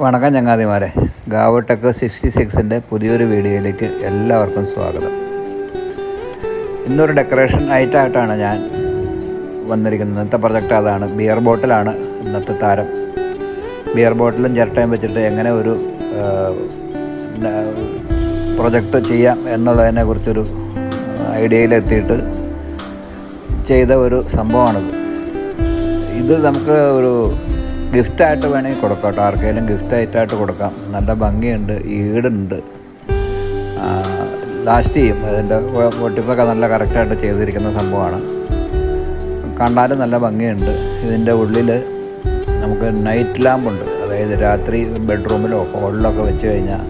വണക്കം ചങ്ങാതിമാരെ. ഗാവട്ടക് tech sixty സിക്സിന്റെ പുതിയൊരു വീഡിയോയിലേക്ക് എല്ലാവർക്കും സ്വാഗതം. ഇന്നൊരു ഡെക്കറേഷൻ ഐറ്റമായിട്ടാണ് ഞാൻ വന്നിരിക്കുന്നത്. ഇന്നത്തെ പ്രൊജക്റ്റ് അതാണ്. ബിയർ ബോട്ടിലാണ് ഇന്നത്തെ താരം. ബിയർ ബോട്ടിലും ചിരട്ടയും വെച്ചിട്ട് എങ്ങനെ ഒരു പ്രൊജക്റ്റ് ചെയ്യാം എന്നുള്ളതിനെ കുറിച്ചൊരു ഐഡിയയിലെത്തിയിട്ട് ചെയ്ത ഒരു സംഭവമാണിത്. ഇത് നമുക്ക് ഒരു ഗിഫ്റ്റായിട്ട് വേണമെങ്കിൽ കൊടുക്കാം കേട്ടോ. ആർക്കെങ്കിലും ഗിഫ്റ്റായിട്ടായിട്ട് കൊടുക്കാം. നല്ല ഭംഗിയുണ്ട് ഈടുണ്ട്. ലാസ്റ്റ് ചെയ്യും. അതിന്റെ ഒട്ടിപ്പൊക്കെ നല്ല കറക്റ്റായിട്ട് ചെയ്തിരിക്കുന്ന സംഭവമാണ്. കണ്ടാലും നല്ല ഭംഗിയുണ്ട്. ഇതിന്റെ ഉള്ളിൽ നമുക്ക് നൈറ്റ് ലാമ്പുണ്ട് അതായത് രാത്രി ബെഡ്റൂമിലോ ഹോളിലൊക്കെ വെച്ച് കഴിഞ്ഞാൽ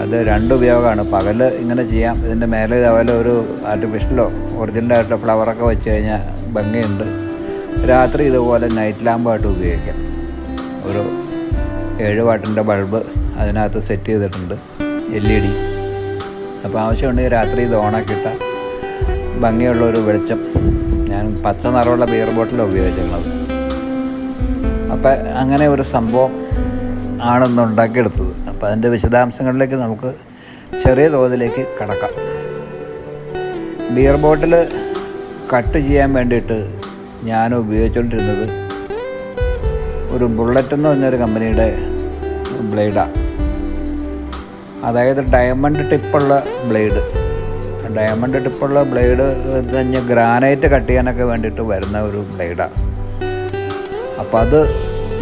അത് രണ്ട് ഉപയോഗമാണ്. പകൽ ഇങ്ങനെ ചെയ്യാം. ഇതിന്റെ മേലെ ഇതേപോലെ ഒരു ആർട്ടിഫിഷ്യലോ ഒറിജിനലായിട്ട് ഫ്ലവറൊക്കെ വെച്ച് കഴിഞ്ഞാൽ ഭംഗിയുണ്ട്. രാത്രി ഇതുപോലെ നൈറ്റ് ലാമ്പായിട്ട് ഉപയോഗിക്കാം. ഒരു ഏഴ് വാട്ടിന്റെ ബൾബ് അതിനകത്ത് സെറ്റ് ചെയ്തിട്ടുണ്ട് എൽ ഇ ഡി അപ്പോൾ ആവശ്യമുണ്ടെങ്കിൽ രാത്രി ഇത് ഓണാക്കിയിട്ടാൽ ഭംഗിയുള്ള ഒരു വെളിച്ചം. ഞാൻ പച്ച നിറമുള്ള ബിയർ ബോട്ടിലാണ് ഉപയോഗിച്ചിട്ടുള്ളത് അപ്പോൾ അങ്ങനെ ഒരു സംഭവം ആണെന്ന് ഉണ്ടാക്കിയെടുത്തത്. അപ്പോൾ അതിന്റെ വിശദാംശങ്ങളിലേക്ക് നമുക്ക് ചെറിയ തോതിലേക്ക് കടക്കാം. ബിയർ ബോട്ടിൽ കട്ട് ചെയ്യാൻ വേണ്ടിയിട്ട് ഞാൻ ഉപയോഗിച്ചുകൊണ്ടിരുന്നത് ഒരു ബുള്ളറ്റ് എന്ന് പറഞ്ഞൊരു കമ്പനിയുടെ ബ്ലേഡാണ് അതായത് ഡയമണ്ട് ടിപ്പുള്ള ബ്ലേഡ്. ഡയമണ്ട് ടിപ്പുള്ള ബ്ലേഡ് തന്നെ ഗ്രാനൈറ്റ് കട്ട് ചെയ്യാനൊക്കെ വേണ്ടിയിട്ട് വരുന്ന ഒരു ബ്ലേഡാണ് അപ്പോൾ അത്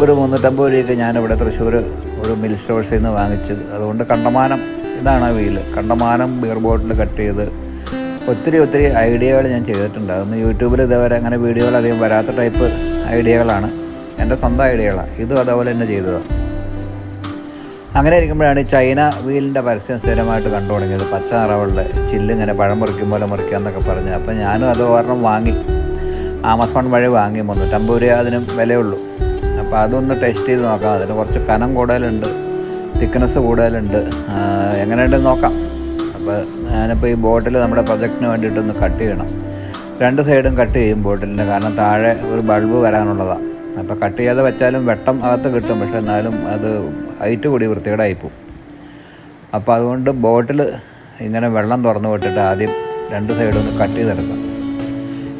ഒരു മുന്നൂറ്റമ്പത് രൂപയ്ക്ക് ഞാനിവിടെ തൃശ്ശൂർ ഒരു മിൽ സ്റ്റോഴ്സിൽ നിന്ന് വാങ്ങിച്ച്. അതുകൊണ്ട് കണ്ടമാനം ഇതാണ് വീൽ കണ്ടമാനം ബിയർ ബോട്ടിൽ കട്ട് ചെയ്ത് ഒത്തിരി ഒത്തിരി ഐഡിയകൾ ഞാൻ ചെയ്തിട്ടുണ്ട്. അതൊന്ന് യൂട്യൂബിൽ ഇതേവരെ അങ്ങനെ വീഡിയോകൾ അധികം വരാത്ത ടൈപ്പ് ഐഡിയകളാണ് എന്റെ സ്വന്തം ഐഡിയകളാണ് ഇതും അതേപോലെ തന്നെ ചെയ്തതാണ് അങ്ങനെ ഇരിക്കുമ്പോഴാണ് ചൈന വീലിന്റെ പരസ്യം സ്ഥിരമായിട്ട് കണ്ടു തുടങ്ങിയത്. പച്ച നിറവുള്ള ചില്ലിങ്ങനെ പഴം മുറിക്കും പോലെ മുറിക്കുക എന്നൊക്കെ പറഞ്ഞു. അപ്പോൾ ഞാനും അത് ഒരെണ്ണം വാങ്ങി. ആമസോൺ വഴി വാങ്ങി മുന്നൂറ്റമ്പത് രൂപ അതിനും വിലയുള്ളൂ. അപ്പോൾ അതൊന്ന് ടെസ്റ്റ് ചെയ്ത് നോക്കാം. അതിന് കുറച്ച് കനം കൂടുതലുണ്ട്. തിക്നെസ് കൂടുതലുണ്ട്. എങ്ങനെയുണ്ടെന്ന് നോക്കാം. അപ്പോൾ ഞാനിപ്പോൾ ഈ ബോട്ടിൽ നമ്മുടെ പ്രൊജക്റ്റിന് വേണ്ടിയിട്ടൊന്ന് കട്ട് ചെയ്യണം. രണ്ട് സൈഡും കട്ട് ചെയ്യും ബോട്ടിലിന്റെ കാരണം താഴെ ഒരു ബൾബ് വരാനുള്ളതാണ്. അപ്പോൾ കട്ട് ചെയ്യാതെ വെച്ചാലും വെട്ടം അകത്ത് കിട്ടും പക്ഷേ എന്നാലും അത് ഹൈറ്റ് കൂടി വൃത്തികേടായിപ്പോവും അപ്പോൾ അതുകൊണ്ട് ബോട്ടിൽ ഇങ്ങനെ വെള്ളം തുറന്നു വിട്ടിട്ട് ആദ്യം രണ്ട് സൈഡും ഒന്ന് കട്ട് ചെയ്തെടുക്കാം.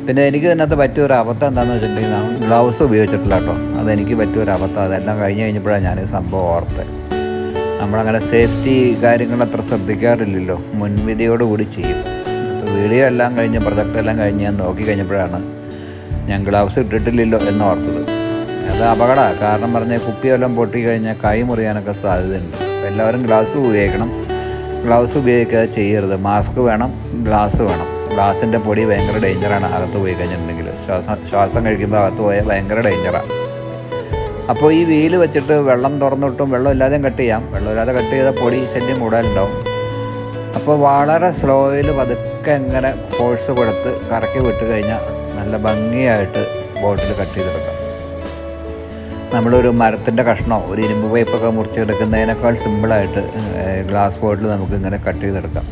പിന്നെ എനിക്ക് ഇതിനകത്ത് പറ്റിയ ഒരു അബദ്ധം എന്താണെന്ന് വെച്ചിട്ടുണ്ടെങ്കിൽ ഗ്ലൗസ് ഉപയോഗിച്ചിട്ടില്ല കേട്ടോ. അതെനിക്ക് പറ്റിയ ഒരു അബദ്ധം അതെല്ലാം കഴിഞ്ഞ് കഴിഞ്ഞപ്പോഴാണ് ഞാൻ സംഭവം ഓർത്തത്. നമ്മളങ്ങനെ സേഫ്റ്റി കാര്യങ്ങൾ അത്ര ശ്രദ്ധിക്കാറില്ലല്ലോ. മുൻവിധിയോടുകൂടി ചെയ്യും. അപ്പോൾ വീഡിയോ എല്ലാം കഴിഞ്ഞ് പ്രൊജക്റ്റ് എല്ലാം കഴിഞ്ഞ് ഞാൻ നോക്കി കഴിഞ്ഞപ്പോഴാണ് ഞാൻ ഗ്ലൗസ് ഇട്ടിട്ടില്ലല്ലോ എന്ന് ഓർത്തത്. അത് അപകടമാണ് കാരണം പറഞ്ഞാൽ കുപ്പിയെല്ലാം പൊട്ടി കഴിഞ്ഞാൽ കൈ മുറിയാനൊക്കെ സാധ്യതയുണ്ട്. എല്ലാവരും ഗ്ലൗസ് ഉപയോഗിക്കണം. ഗ്ലൗസ് ഉപയോഗിക്കാതെ ചെയ്യരുത്. മാസ്ക് വേണം ഗ്ലാസ് വേണം. ഗ്ലാസിന്റെ പൊടി ഭയങ്കര ഡേഞ്ചറാണ്. അകത്ത് പോയി കഴിഞ്ഞിട്ടുണ്ടെങ്കിൽ ശ്വാസം ശ്വാസം കഴിക്കുമ്പോൾ അകത്ത് പോയാൽ ഭയങ്കര ഡേഞ്ചറാണ് അപ്പോൾ ഈ വെയിൽ വെച്ചിട്ട് വെള്ളം തുറന്നിട്ടും വെള്ളം ഇല്ലാതെയും കട്ട് ചെയ്യാം. വെള്ളം ഇല്ലാതെ കട്ട് ചെയ്താൽ പൊടി ശല്യം കൂടാനുണ്ടാവും അപ്പോൾ വളരെ സ്ലോയിൽ പതുക്കെ ഇങ്ങനെ ഫോഴ്സ് കൊടുത്ത് കറക്കി വിട്ട് കഴിഞ്ഞാൽ നല്ല ഭംഗിയായിട്ട് ബോട്ടിൽ കട്ട് ചെയ്തെടുക്കാം നമ്മളൊരു മരത്തിന്റെ കഷ്ണോ ഒരു ഇരുമ്പ് പൈപ്പൊക്കെ മുറിച്ചെടുക്കുന്നതിനേക്കാൾ സിമ്പിളായിട്ട് ഗ്ലാസ് ബോട്ടിൽ നമുക്ക് ഇങ്ങനെ കട്ട് ചെയ്തെടുക്കാം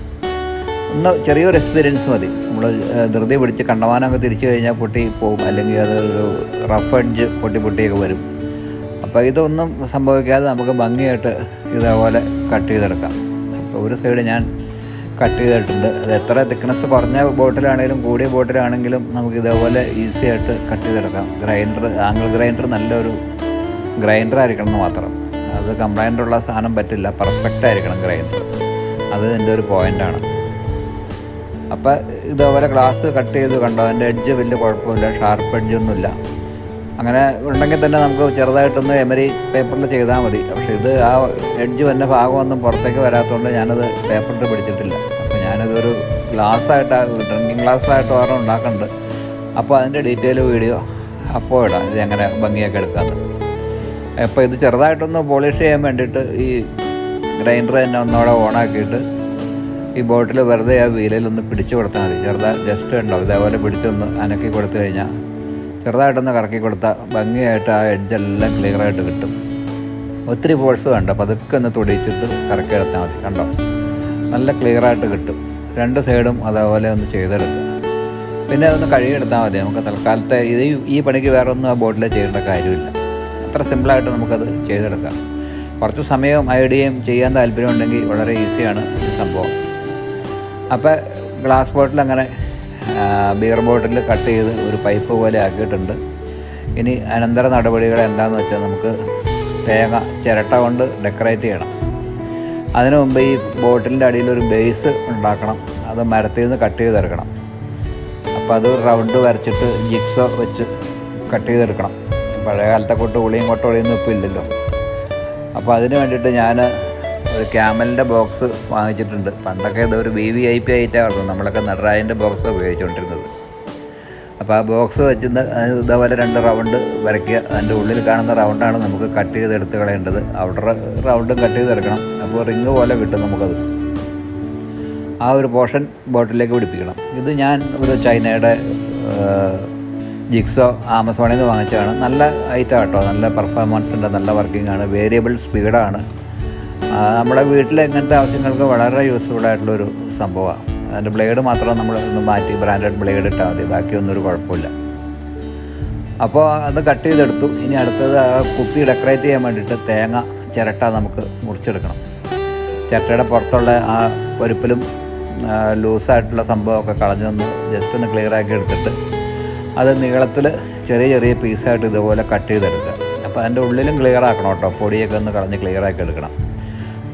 ഒന്ന് ചെറിയൊരു എക്സ്പീരിയൻസ് മതി. നമ്മൾ ധൃതി പിടിച്ച് കണ്ടമാനമൊക്കെ തിരിച്ചു കഴിഞ്ഞാൽ പൊട്ടി പോകും അല്ലെങ്കിൽ അതൊരു റഫ് എഡ്ജ് പൊട്ടി പൊട്ടിയൊക്കെ വരും. അപ്പോൾ ഇതൊന്നും സംഭവിക്കാതെ നമുക്ക് ഭംഗിയായിട്ട് ഇതേപോലെ കട്ട് ചെയ്തെടുക്കാം. അപ്പോൾ ഒരു സൈഡ് ഞാൻ കട്ട് ചെയ്തിട്ടുണ്ട്. അത് എത്ര തിക്നെസ് കുറഞ്ഞ ബോട്ടിലാണെങ്കിലും കൂടിയ ബോട്ടിലാണെങ്കിലും നമുക്ക് ഇതേപോലെ ഈസി ആയിട്ട് കട്ട് ചെയ്തെടുക്കാം. ഗ്രൈൻഡർ ആംഗിൾ ഗ്രൈൻഡർ നല്ലൊരു ഗ്രൈൻഡർ ആയിരിക്കണം എന്ന് മാത്രം. അത് കംപ്ലൈന്റ് ഉള്ള സാധനം പറ്റില്ല. പെർഫെക്റ്റ് ആയിരിക്കണം ഗ്രൈൻഡർ അത് എന്റെ ഒരു പോയിന്റാണ് അപ്പോൾ ഇതേപോലെ ഗ്ലാസ് കട്ട് ചെയ്ത് കണ്ടോ? അതിന്റെ എഡ്ജ് വലിയ കുഴപ്പമില്ല. ഷാർപ്പ് എഡ്ജൊന്നുമില്ല അങ്ങനെ ഉണ്ടെങ്കിൽ തന്നെ നമുക്ക് ചെറുതായിട്ടൊന്ന് എമരി പേപ്പറിൽ ചെയ്താൽ മതി. പക്ഷേ ഇത് ആ എഡ്ജ് വന്ന ഭാഗമൊന്നും പുറത്തേക്ക് വരാത്തതുകൊണ്ട് ഞാനത് പേപ്പറിൽ പിടിച്ചിട്ടില്ല. അപ്പോൾ ഞാനതൊരു ഗ്ലാസ്സായിട്ട് ഡ്രിങ്കിങ് ഗ്ലാസ്സായിട്ട് ഓർമ്മ ഉണ്ടാക്കുന്നുണ്ട്. അപ്പോൾ അതിന്റെ ഡീറ്റെയിൽ വീഡിയോ അപ്പോൾ ഇടാം. ഇത് എങ്ങനെ ഭംഗിയൊക്കെ എടുക്കാമെന്ന്. അപ്പോൾ ഇത് ചെറുതായിട്ടൊന്ന് പോളിഷ് ചെയ്യാൻ വേണ്ടിയിട്ട് ഈ ഗ്രൈൻഡർ തന്നെ ഒന്നുകൂടെ ഓണാക്കിയിട്ട് ഈ ബോട്ടിൽ വെറുതെ ആ വീലയിലൊന്ന് പിടിച്ചു കൊടുത്താൽ മതി. ചെറുതായി ജസ്റ്റ് ഉണ്ടോ ഇതേപോലെ പിടിച്ചൊന്ന് അനക്കി കൊടുത്തു കഴിഞ്ഞാൽ ചെറുതായിട്ടൊന്ന് കറക്കി കൊടുത്താൽ ഭംഗിയായിട്ട് ആ എഡ്ജെല്ലാം ക്ലിയറായിട്ട് കിട്ടും. ഒത്തിരി ഫോഴ്സ് വേണ്ട പതുക്കെ ഒന്ന് തുടിച്ചിട്ട് കറക്കി എടുത്താൽ മതി കണ്ടോ? നല്ല ക്ലിയറായിട്ട് കിട്ടും. രണ്ട് സൈഡും അതേപോലെ ഒന്ന് ചെയ്തെടുക്കുക. പിന്നെ അതൊന്ന് കഴുകിയെടുത്താൽ മതി നമുക്ക് തൽക്കാലത്തെ ഇത് ഈ പണിക്ക് വേറെ ഒന്നും ആ ബോട്ടിൽ ചെയ്യേണ്ട കാര്യമില്ല. അത്ര സിമ്പിളായിട്ട് നമുക്കത് ചെയ്തെടുക്കാം. കുറച്ച് സമയവും ഐഡിയയും ചെയ്യാൻ താല്പര്യമുണ്ടെങ്കിൽ വളരെ ഈസിയാണ് ഈ സംഭവം. അപ്പോൾ ഗ്ലാസ് ബോട്ടിൽ അങ്ങനെ ബിയർ ബോട്ടിൽ കട്ട് ചെയ്ത് ഒരു പൈപ്പ് പോലെ ആക്കിയിട്ടുണ്ട്. ഇനി അനന്തര നടപടികൾ എന്താണെന്ന് വെച്ചാൽ നമുക്ക് തേങ്ങ ചിരട്ട കൊണ്ട് ഡെക്കറേറ്റ് ചെയ്യണം. അതിനു മുമ്പ് ഈ ബോട്ടിലിന്റെ അടിയിൽ ഒരു ബേസ് ഉണ്ടാക്കണം. അത് മരത്തിൽ നിന്ന് കട്ട് ചെയ്തെടുക്കണം അപ്പോൾ അത് റൗണ്ട് വരച്ചിട്ട് ജിക്സോ വെച്ച് കട്ട് ചെയ്തെടുക്കണം പഴയ കാലത്തെ കൊട്ട് ഉളിയും കൊട്ടൊളിയൊന്നും ഇപ്പോൾ ഇല്ലല്ലോ. അപ്പോൾ അതിന് വേണ്ടിയിട്ട് ഞാൻ ഒരു ക്യാമലിന്റെ ബോക്സ് വാങ്ങിച്ചിട്ടുണ്ട്. പണ്ടൊക്കെ ഇത് ഒരു വി വി ഐ പി ആയിട്ടാണ് നമ്മളൊക്കെ നടരാജന്റെ ബോക്സ് ഉപയോഗിച്ചുകൊണ്ടിരുന്നത്. അപ്പോൾ ആ ബോക്സ് വെച്ച് ഇതേപോലെ രണ്ട് റൗണ്ട് വരയ്ക്കുക. അതിന്റെ ഉള്ളിൽ കാണുന്ന റൗണ്ടാണ് നമുക്ക് കട്ട് ചെയ്ത് എടുത്ത് കളയേണ്ടത്. അവിടെ റൗണ്ടും കട്ട് ചെയ്ത് എടുക്കണം. അപ്പോൾ റിങ് പോലെ കിട്ടും നമുക്കത്. ആ ഒരു പോർഷൻ ബോട്ടിലേക്ക് പിടിപ്പിക്കണം. ഇത് ഞാൻ ഒരു ചൈനയുടെ ജിക്സോ ആമസോണിൽ നിന്ന് വാങ്ങിച്ചതാണ്. നല്ല ഐറ്റം കേട്ടോ നല്ല പെർഫോമൻസ് ഉണ്ട്. നല്ല വർക്കിംഗ് ആണ് വേരിയബിൾ സ്പീഡാണ്. നമ്മുടെ വീട്ടിലെ ഇങ്ങനത്തെ ആവശ്യങ്ങൾക്ക് വളരെ യൂസ്ഫുൾ ആയിട്ടുള്ളൊരു സംഭവമാണ്. അതിന്റെ ബ്ലേഡ് മാത്രം നമ്മൾ ഒന്ന് മാറ്റി ബ്രാൻഡഡ് ബ്ലേഡ് ഇട്ടാൽ മതി ബാക്കിയൊന്നും ഒരു കുഴപ്പമില്ല. അപ്പോൾ അത് കട്ട് ചെയ്തെടുത്തു. ഇനി അടുത്തത് ആ കുപ്പി ഡെക്കറേറ്റ് ചെയ്യാൻ വേണ്ടിയിട്ട് തേങ്ങ ചിരട്ട നമുക്ക് മുറിച്ചെടുക്കണം. ചിരട്ടയുടെ പുറത്തുള്ള ആ പൊരുപ്പിലും ലൂസായിട്ടുള്ള സംഭവമൊക്കെ കളഞ്ഞൊന്ന് ജസ്റ്റ് ഒന്ന് ക്ലിയർ ആക്കി എടുത്തിട്ട് അത് നീളത്തിൽ ചെറിയ ചെറിയ പീസായിട്ട് ഇതുപോലെ കട്ട് ചെയ്തെടുക്കുക. അപ്പോൾ അതിന്റെ ഉള്ളിലും ക്ലിയർ ആക്കണം കേട്ടോ. പൊടിയൊക്കെ ഒന്ന് കളഞ്ഞ് ക്ലിയർ ആക്കി എടുക്കണം.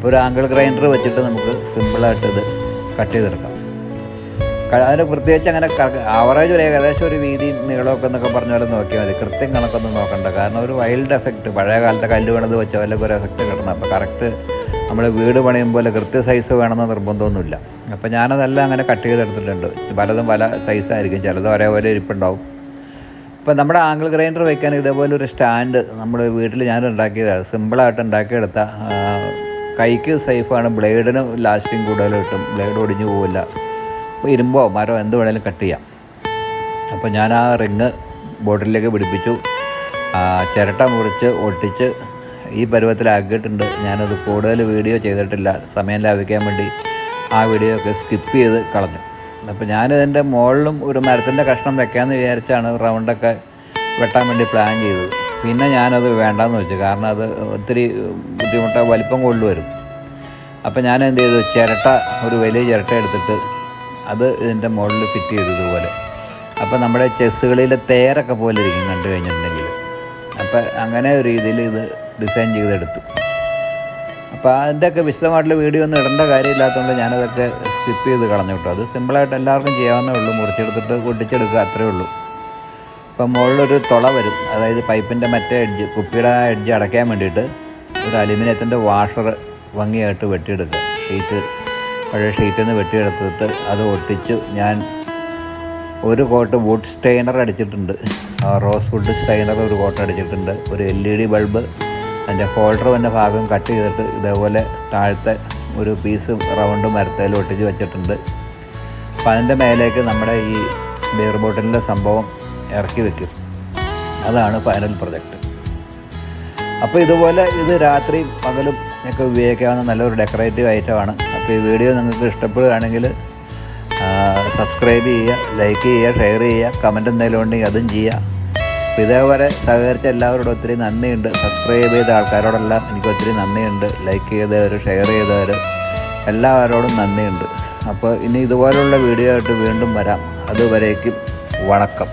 അപ്പോൾ ഒരു ആംഗിൾ ഗ്രൈൻഡർ വെച്ചിട്ട് നമുക്ക് സിമ്പിളായിട്ട് ഇത് കട്ട് ചെയ്തെടുക്കാം. അതിന് പ്രത്യേകിച്ച് അങ്ങനെ ആവറേജ് ഒരു ഏകദേശം ഒരു വീതി നീളമൊക്കെ എന്നൊക്കെ പറഞ്ഞാലും നോക്കിയാൽ മതി. കൃത്യം കണക്കൊന്നും നോക്കണ്ട. കാരണം ഒരു വൈൽഡ് എഫക്റ്റ് പഴയ കാലത്തെ കല്ല് പണിത് വെച്ച അല്ലെങ്കിൽ ഒരു എഫക്റ്റ് കിട്ടണം. അപ്പോൾ കറക്റ്റ് നമ്മൾ വീട് പണിയുമ്പോൾ കൃത്യ സൈസ് വേണമെന്ന് നിർബന്ധമൊന്നുമില്ല. അപ്പോൾ ഞാനതെല്ലാം അങ്ങനെ കട്ട് ചെയ്തെടുത്തിട്ടുണ്ട്. പലതും പല സൈസായിരിക്കും ചിലത് ഒരേപോലെ ഇരിപ്പുണ്ടാവും. ഇപ്പം നമ്മുടെ ആംഗിൾ ഗ്രൈൻഡർ വയ്ക്കാൻ ഇതേപോലെ ഒരു സ്റ്റാൻഡ് നമ്മുടെ വീട്ടിൽ ഞാൻ ഉണ്ടാക്കിയതാണ് സിമ്പിളായിട്ട് ഉണ്ടാക്കിയെടുത്ത കൈക്ക് സേഫാണ്. ബ്ലേഡിന് ലാസ്റ്റിങ് കൂടുതൽ കിട്ടും. ബ്ലേഡ് ഒടിഞ്ഞു പോവില്ല. അപ്പോൾ ഇരുമ്പോ മരോ എന്ത് വേണേലും കട്ട് ചെയ്യാം. അപ്പോൾ ഞാൻ ആ റിങ് ബോട്ടിലേക്ക് പിടിപ്പിച്ചു. ചിരട്ട മുറിച്ച് ഒട്ടിച്ച് ഈ പരുവത്തിലാക്കിയിട്ടുണ്ട് ഞാനത് കൂടുതൽ വീഡിയോ ചെയ്തിട്ടില്ല. സമയം ലാഭിക്കാൻ വേണ്ടി ആ വീഡിയോ ഒക്കെ സ്കിപ്പ് ചെയ്ത് കളഞ്ഞു. അപ്പോൾ ഞാനിതിന്റെ മുകളിലും ഒരു മരത്തിന്റെ കഷ്ണം വെക്കാമെന്ന് വിചാരിച്ചാണ് റൗണ്ടൊക്കെ വെട്ടാൻ വേണ്ടി പ്ലാൻ ചെയ്തത്. പിന്നെ ഞാനത് വേണ്ടാന്ന് വെച്ചു. കാരണം അത് ഒത്തിരി ബുദ്ധിമുട്ട വലിപ്പം കൊണ്ടുവരും. അപ്പം ഞാൻ എന്ത് ചെയ്തു? ചിരട്ട ഒരു വലിയ ചിരട്ട എടുത്തിട്ട് അത് ഇതിന്റെ മുകളിൽ ഫിറ്റ് ചെയ്തു ഇതുപോലെ. അപ്പോൾ നമ്മുടെ ചെസ്സുകളിലെ തേരൊക്കെ പോലെ ഇരിക്കും കണ്ടു കഴിഞ്ഞിട്ടുണ്ടെങ്കിൽ. അപ്പോൾ അങ്ങനെ ഒരു രീതിയിൽ ഇത് ഡിസൈൻ ചെയ്തെടുത്തു. അപ്പോൾ അതിന്റെയൊക്കെ വിശദമായിട്ടുള്ള വീഡിയോ ഒന്നും ഇടേണ്ട കാര്യമില്ലാത്തതുകൊണ്ട് ഞാനതൊക്കെ സ്കിപ്പ് ചെയ്ത് കളഞ്ഞു കേട്ടോ. അത് സിമ്പിളായിട്ട് എല്ലാവർക്കും ചെയ്യാവുന്നേ ഉള്ളൂ. മുറിച്ചെടുത്തിട്ട് പൊട്ടിച്ചെടുക്കുക അത്രേ ഉള്ളൂ. ഇപ്പം മുകളിലൊരു തുള വരും. അതായത് പൈപ്പിന്റെ മറ്റേ എഡ്ജ് കുപ്പിയുടെ എഡ്ജ് അടയ്ക്കാൻ വേണ്ടിയിട്ട് ഒരു അലുമിനിയത്തിന്റെ വാഷർ ഭംഗിയായിട്ട് വെട്ടിയെടുക്കുക. ഷീറ്റ് പഴയ ഷീറ്റിൽ നിന്ന് വെട്ടിയെടുത്തിട്ട് അത് ഒട്ടിച്ച് ഞാൻ ഒരു കോട്ട് വുഡ് സ്റ്റെയിനർ അടിച്ചിട്ടുണ്ട്. റോസ് വുഡ് സ്റ്റെയിനർ ഒരു കോട്ട് അടിച്ചിട്ടുണ്ട്. ഒരു എൽ ഇ ഡി ബൾബ് അതിന്റെ ഹോൾഡർ വന്ന ഭാഗം കട്ട് ചെയ്തിട്ട് ഇതേപോലെ താഴത്തെ ഒരു പീസ് റൗണ്ട് മരത്തേൽ ഒട്ടിച്ച് വെച്ചിട്ടുണ്ട്. അപ്പം അതിന്റെ മേലേക്ക് നമ്മുടെ ഈ ബിയർ ബോട്ടിലിന്റെ സംഭവം ഇറക്കി വെക്കും. അതാണ് ഫൈനൽ പ്രൊജക്റ്റ് അപ്പോൾ ഇതുപോലെ ഇത് രാത്രി പകലും ഒക്കെ ഉപയോഗിക്കാവുന്ന നല്ലൊരു ഡെക്കറേറ്റീവ് ഐറ്റമാണ്. അപ്പോൾ ഈ വീഡിയോ നിങ്ങൾക്ക് ഇഷ്ടപ്പെടുകയാണെങ്കിൽ സബ്സ്ക്രൈബ് ചെയ്യുക ലൈക്ക് ചെയ്യുക ഷെയർ ചെയ്യുക കമന്റ് എന്തെങ്കിലും ഉണ്ടെങ്കിൽ അതും ചെയ്യുക. അപ്പോൾ ഇതേപോലെ സഹകരിച്ച എല്ലാവരോടും ഒത്തിരി നന്ദിയുണ്ട്. സബ്സ്ക്രൈബ് ചെയ്ത ആൾക്കാരോടെല്ലാം എനിക്ക് ഒത്തിരി നന്ദിയുണ്ട്. ലൈക്ക് ചെയ്തവർ ഷെയർ ചെയ്തവർ എല്ലാവരോടും നന്ദിയുണ്ട്. അപ്പോൾ ഇനി ഇതുപോലുള്ള വീഡിയോ ആയിട്ട് വീണ്ടും വരാം. അതുവരേക്കും വണക്കം.